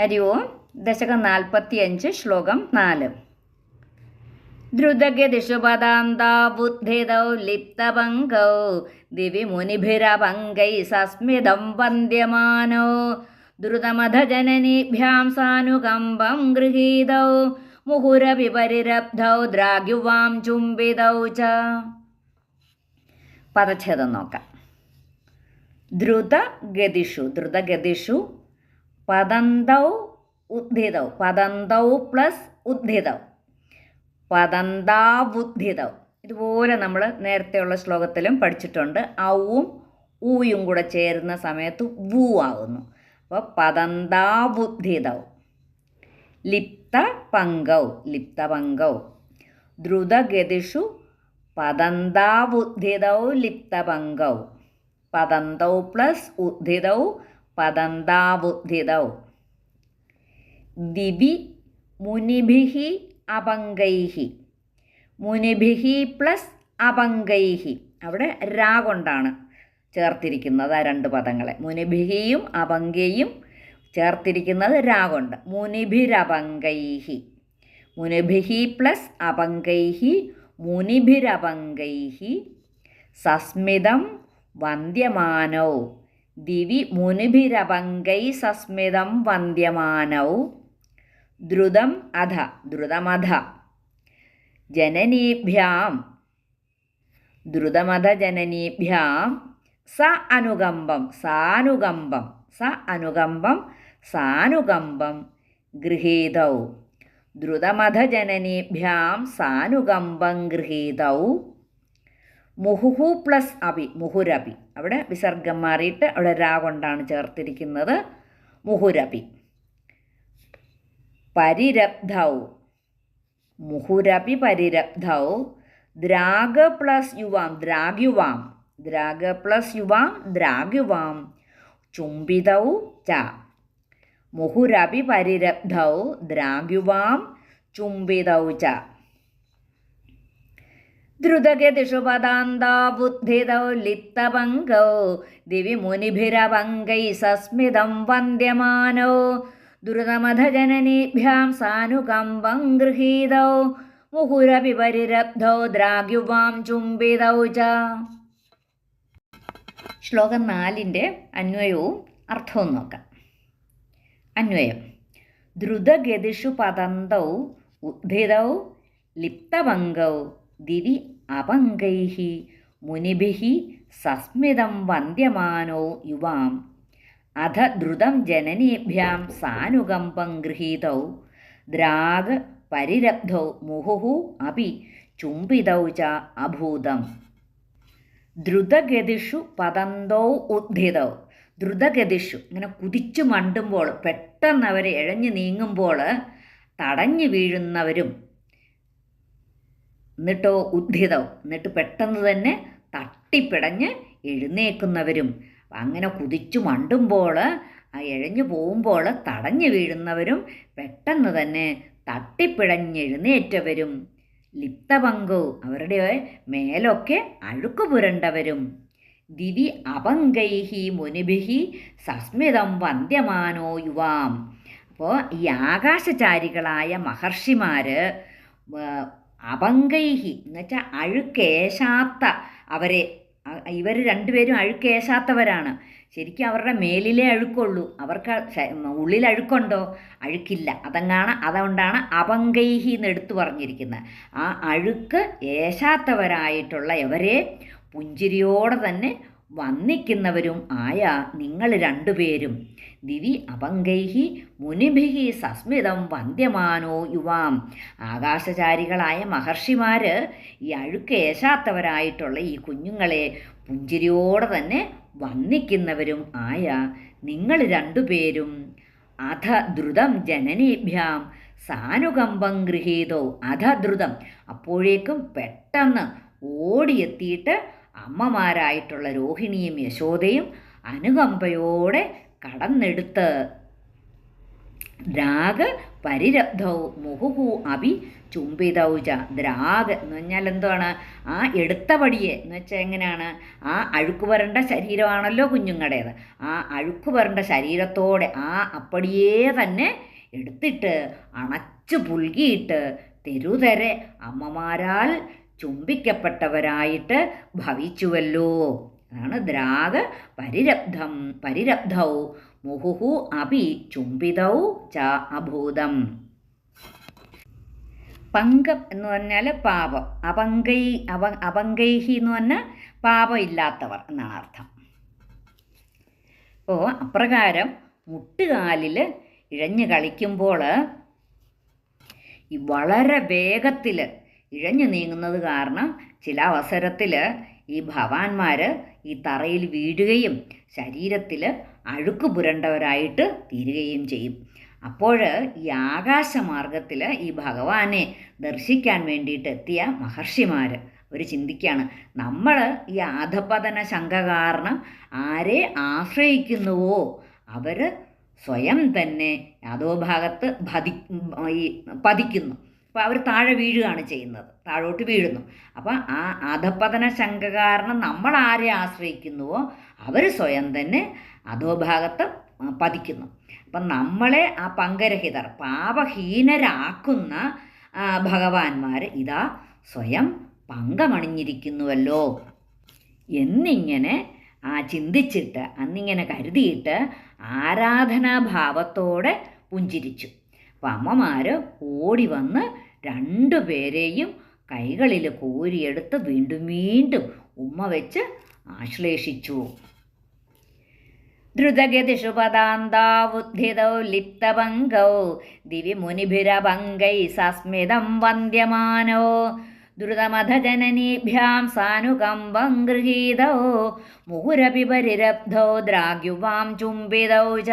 ഹരി ഓം. ദശകം നാൽപ്പത്തിയഞ്ച് ശ്ലോകം നാല്. ദ്രുതഗതിഷുപദാന്താ ബുദ്ധിതൗ ലിപ്തപങ്കൗ ദിവി മുനിഭിരപങ്കൈ സസ്മിതം വന്ദ്യമാനോ. ദ്രുതമധജനനീഭ്യാം സാനുകമ്പം ഗൃഹീതൗ. മുഹുരവിപരിരബ്ധൗ ദ്രാഗ്യുവാം ചുംബിതൗ ച. പദച്ഛേദം നോക്കാം. ദ്രുതഗതിഷു ദ്രുതഗതിഷു പതന്തൗ ഉദ്ധിതൗ. പതന്തൗ പ്ലസ് ഉദ്ധിതൗ. പതന്താവുദ്ധിതൗ ഇതുപോലെ നമ്മൾ നേരത്തെയുള്ള ശ്ലോകത്തിലും പഠിച്ചിട്ടുണ്ട്. ഔവും ഊയും കൂടെ ചേരുന്ന സമയത്ത് വൂ ആകുന്നു അപ്പോൾ പതന്താവുദ്ധിതൗ ലിപ്ത പങ്കൗ ലിപ്ത പങ്കൗ ദ്രുതഗതിഷു പതന്താവുദ്ധിതൗ ലിപ്ത പങ്കൗ പതന്തൗ പ്ലസ് ഉദ്ധിതൗ പതന്താവുദ്ധിതൗ ദിവി മുനിഭിഹി അപങ്കൈഹി മുനിഭിഹി പ്ലസ് അപങ്കൈഹി അവിടെ രാ കൊണ്ടാണ് ചേർത്തിരിക്കുന്നത് ആ രണ്ട് പദങ്ങളെ. മുനിഭിഹിയും അപങ്കയും ചേർത്തിരിക്കുന്നത് രാ കൊണ്ട്. മുനിഭിരപങ്കൈഹി മുനിഭിഹി പ്ലസ് അപങ്കൈഹി മുനിഭിരപങ്കൈഹി സസ്മിതം വന്ദ്യമാനൗ. ദിവി മുനിഭിരപങ്കൈ സസ്മിതം വന്ദ്യമാനൗ. ദ്രുതം അധ ദ്രുതമധ. ജനനീഭ്യാം. ദ്രുതമധ ജനനീഭ്യാം. സ അനുകമ്പം സാനുകമ്പം. സ അനുകമ്പം സാനുകമ്പം. ഗൃഹീതൗ. ദ്രുതമധ ജനനീഭ്യാം സാനുകമ്പം ഗൃഹീതൗ. മുഹുഹു പ്ലസ് അബി മുഹുരബി അവിടെ വിസർഗം മാറിയിട്ട് അവിടെ രാ കൊണ്ടാണ് ചേർത്തിരിക്കുന്നത് മുഹുരബി പരിരബ്ധൗ. മുഹുരബി പരിരബ്ധൗ. ദ്രാഗ പ്ലസ് യുവാം ദ്രാഗ്യുവാം. ദ്രാഗ പ്ലസ് യുവാം ദ്രാഗ്യുവാം. ചുംബിതൗ ച. മുഹുരബി പരിരബ്ധൗ ദ്രാഗ്യുവാം ചുംബിതൗ ച. ദ്രുതഗതിഷു പദാന്താ ബുദ്ധിതൗ ലിപ്തപങ്കൗ ദിവി മുനിഭിരപങ്കൈ സസ്മിതം വന്ദ്യമാനോ ദുരിതമധജനനീഭ്യാം സാനുകമ്പം ഗൃഹീതൗ മുഹുരപി പരിരബ്ധൗ ദ്രാഗ്യുവാം ചുംബിതൗ ച. ശ്ലോകം നാലിന്റെ അന്വയവും അർത്ഥവും നോക്കാം. അന്വയം. ദ്രുതഗതിഷു പതന്തൗ ഉദ്ധിതൗ ലിപ്തപങ്കൗ ദിവി അപങ്കൈ മുനിഭി സസ്മിതം വന്ദ്യമാനോ യുവാം. അധ ദ്രുതം ജനനീഭ്യാം സാനുകമ്പം ഗൃഹീതൗ. ദ്രാഗ് പരിരബ്ധൗ മുഹുഹു അപി ചുംബിതൗ ച അഭൂതം. ദ്രുതഗതിഷു പതന്തോ ഉദ്ധിതൗ. ദ്രുതഗതിഷു ഇങ്ങനെ കുതിച്ചു മണ്ടുമ്പോൾ പെട്ടെന്ന് അവർ ഇഴഞ്ഞു നീങ്ങുമ്പോൾ തടഞ്ഞു വീഴുന്നവരും എന്നിട്ടോ ഉദ്ധിതോ എന്നിട്ട് പെട്ടെന്ന് തന്നെ തട്ടിപ്പിടഞ്ഞ് എഴുന്നേക്കുന്നവരും അങ്ങനെ കുതിച്ചു മണ്ടുമ്പോൾ ആ എഴഞ്ഞു പോകുമ്പോൾ തടഞ്ഞു വീഴുന്നവരും പെട്ടെന്ന് തന്നെ തട്ടിപ്പിഴഞ്ഞെഴുന്നേറ്റവരും ലിപ്തപങ്കു അവരുടെ മേലൊക്കെ അഴുക്കു പുരണ്ടവരും. ദിവി അപങ്കൈഹി മുനിഭിഹി സസ്മിതം വന്ദ്യമാനോ യുവാം. അപ്പോൾ ഈ ആകാശചാരികളായ മഹർഷിമാർ അപങ്കൈഹി എന്നുവെച്ചാൽ അഴുക്കേശാത്ത. അവരെ ഇവർ രണ്ടുപേരും അഴുക്കേശാത്തവരാണ്. ശരിക്കും അവരുടെ മേലിലേ അഴുക്കുള്ളൂ. അവർക്ക് ഉള്ളിൽ അഴുക്കുണ്ടോ? അഴുക്കില്ല. അതങ്ങാണ് അതുകൊണ്ടാണ് അപങ്കൈഹി എന്ന് എടുത്തു പറഞ്ഞിരിക്കുന്നത്. ആ അഴുക്ക് ഏശാത്തവരായിട്ടുള്ള ഇവരെ പുഞ്ചിരിയോടെ തന്നെ വന്നിക്കുന്നവരും ആയ നിങ്ങൾ രണ്ടുപേരും. ദിവി അപങ്കൈഹി മുനിഭിഹി സസ്മിതം വന്ദ്യമാനോ യുവാം. ആകാശചാരികളായ മഹർഷിമാർ ഈ അഴുക്ക് ഏശാത്തവരായിട്ടുള്ള ഈ കുഞ്ഞുങ്ങളെ പുഞ്ചിരിയോടെ തന്നെ വന്നിക്കുന്നവരും ആയ നിങ്ങൾ രണ്ടുപേരും. അധ ദ്രുതം ജനനീഭ്യാം സാനുകമ്പം ഗൃഹീതോ. അധ ദ്രുതം. അപ്പോഴേക്കും പെട്ടെന്ന് ഓടിയെത്തിയിട്ട് അമ്മമാരായിട്ടുള്ള രോഹിണിയും യശോദയും അനുകമ്പയോടെ കടന്നെടുത്ത് ദ്രാഗ് പരിരബ്ധൗ മുഹുഹു അഭി ചുംബിതൗ ച ദ്രാഗ് എന്ന് പറഞ്ഞാൽ എന്താണ് ആ എടുത്ത പടിയെ എന്ന് വെച്ചാൽ എങ്ങനെയാണ്? ആ അഴുക്ക് വരണ്ട ശരീരമാണല്ലോ കുഞ്ഞുങ്ങളുടേത്. ആ അഴുക്ക് വരണ്ട ശരീരത്തോടെ ആ അപ്പടിയേ തന്നെ എടുത്തിട്ട് അണച്ചു പുൽകിയിട്ട് തെരുതരെ അമ്മമാരാൽ ചുംബിക്കപ്പെട്ടവരായിട്ട് ഭവിച്ചുവല്ലോ. അതാണ് ദ്രാഗ പരിരബ്ധം പരിരബ്ധൗ. മുഹുഹു അപി ചുംബിതൗ ച അഭൂതം. പങ്കം എന്ന് പറഞ്ഞാൽ പാപം. അപങ്കൈ അവ അപങ്കൈഹി എന്ന് പറഞ്ഞാൽ പാപം ഇല്ലാത്തവർ എന്നാണ് അർത്ഥം. അപ്പോൾ അപ്രകാരം മുട്ടുകാലിൽ ഇഴഞ്ഞു കളിക്കുമ്പോൾ വളരെ വേഗത്തിൽ ഇഴഞ്ഞു നീങ്ങുന്നത് കാരണം ചില അവസരത്തിൽ ഈ ഭവാന്മാർ ഈ തറയിൽ വീഴുകയും ശരീരത്തിൽ അഴുക്ക് പുരണ്ടവരായിട്ട് തീരുകയും ചെയ്യും. അപ്പോൾ ഈ ആകാശമാർഗത്തിൽ ഈ ഭഗവാനെ ദർശിക്കാൻ വേണ്ടിയിട്ട് എത്തിയ മഹർഷിമാർ ഒരു ചിന്തിക്കുകയാണ് നമ്മൾ ഈ ആധപതന ശങ്ക കാരണം ആരെ ആശ്രയിക്കുന്നുവോ? അവർ സ്വയം തന്നെ അധോഭാഗത്ത് ഭതി ഈ പതിക്കുന്നു. അപ്പോൾ അവർ താഴെ വീഴുകയാണ് ചെയ്യുന്നത്. താഴോട്ട് വീഴുന്നു. അപ്പോൾ ആ അധപതന ശങ്ക കാരണം നമ്മൾ ആരെ ആശ്രയിക്കുന്നുവോ? അവർ സ്വയം തന്നെ അധോഭാഗത്ത് പതിക്കുന്നു. അപ്പം നമ്മളെ ആ പങ്കരഹിതർ പാപഹീനരാക്കുന്ന ഭഗവാന്മാർ ഇതാ സ്വയം പങ്കമണിഞ്ഞിരിക്കുന്നുവല്ലോ. എന്നിങ്ങനെ ആ ചിന്തിച്ചിട്ട് അന്നിങ്ങനെ കരുതിയിട്ട് ആരാധനാഭാവത്തോടെ പുഞ്ചിരിച്ചു. അപ്പം അമ്മമാർ ഓടി വന്ന് രണ്ടുപേരെയും കൈകളിൽ കോരിയെടുത്ത് വീണ്ടും വീണ്ടും ഉമ്മ വെച്ച് ആശ്ലേഷിച്ചു. ദ്രുതഗതിഷു പദാന്താവുദ്ധിതൗ ലിപ്തഭംഗൗ ദിവി മുനിഭിരഭംഗൈ സസ്മിതം വന്ദ്യമാനോ ദ്രുതമധജനനീഭ്യാം സാനുകമ്പം ഗൃഹീതോ മുഹുരപിപരിരബ്ധോ ദ്രാഗ്യുവാം ചുംബിതൗ ച